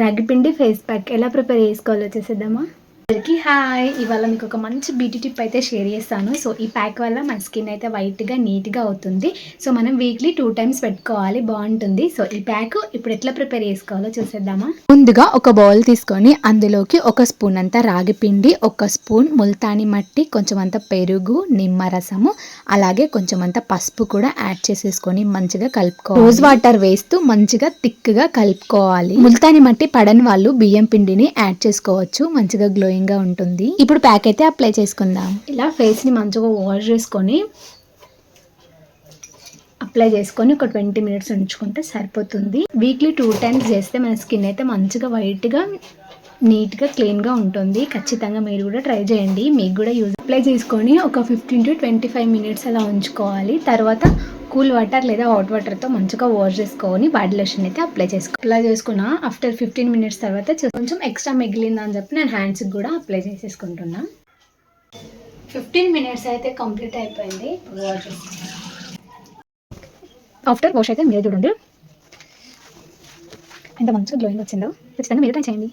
రాగిపిండి face pack ఎలా prepare చేసుకోవాలో చేసేద్దామా? అందరికి హాయ్. ఇవాళ మీకు ఒక మంచి బ్యూటీ టిప్ అయితే షేర్ చేస్తాను. సో ఈ ప్యాక్ వల్ల మన స్కిన్ అయితే వైట్గా నీట్గా అవుతుంది. సో మనం వీక్లీ టూ టైమ్స్ పెట్టుకోవాలి. బాగుంటుంది. సో ఈ ప్యాక్ ఇప్పుడు ఎట్లా ప్రిపేర్ చేసుకోవాలో చూసేద్దామా? ముందుగా ఒక బౌల్ తీసుకొని అందులోకి ఒక స్పూన్ అంతా రాగి పిండి ఒక స్పూన్ ముల్తాని మట్టి కొంచెం అంత పెరుగు నిమ్మరసము అలాగే కొంచెం అంత పసుపు కూడా యాడ్ చేసేసుకొని మంచిగా కలుపుకోవాలి. రోజ్ వాటర్ వేస్తూ మంచిగా థిక్గా కలుపుకోవాలి. ముల్తాని మట్టి పడని వాళ్ళు బియ్యం పిండిని యాడ్ చేసుకోవచ్చు. మంచిగా గ్లోయింగ్ గా ఉంటుంది. ఇప్పుడు ప్యాక్ అయితే అప్లై చేసుకుందాం. ఇలా ఫేస్ని మంచిగా వాష్ చేసుకొని అప్లై చేసుకొని ఒక ట్వంటీ మినిట్స్ ఉంచుకుంటే సరిపోతుంది. వీక్లీ టూ టైమ్స్ చేస్తే మన స్కిన్ అయితే మంచిగా వైట్గా నీట్గా క్లీన్గా ఉంటుంది. ఖచ్చితంగా మీరు కూడా ట్రై చేయండి. మీకు కూడా యూజ్ అప్లై చేసుకొని ఒక fifteen to twenty five minutes అలా ఉంచుకోవాలి. తర్వాత కూల్ వాటర్ లేదా హాట్ వాటర్తో మంచిగా వాష్ చేసుకొని బాడీ లోషన్ అయితే అప్లై చేసుకో అప్లై చేసుకున్న ఆఫ్టర్ ఫిఫ్టీన్ మినిట్స్ తర్వాత కొంచెం ఎక్స్ట్రా మిగిలిందని చెప్పి నేను హ్యాండ్స్కి కూడా అప్లై చేసేసుకుంటున్నా. ఫిఫ్టీన్ మినిట్స్ అయితే కంప్లీట్ అయిపోయింది. వాష్ ఆఫ్టర్ వాష్ అయితే మీరే చూడండి. ఎంత మంచిగా గ్లోయింగ్ వచ్చిందో. ఖచ్చితంగా మీరు ట్రై చేయండి.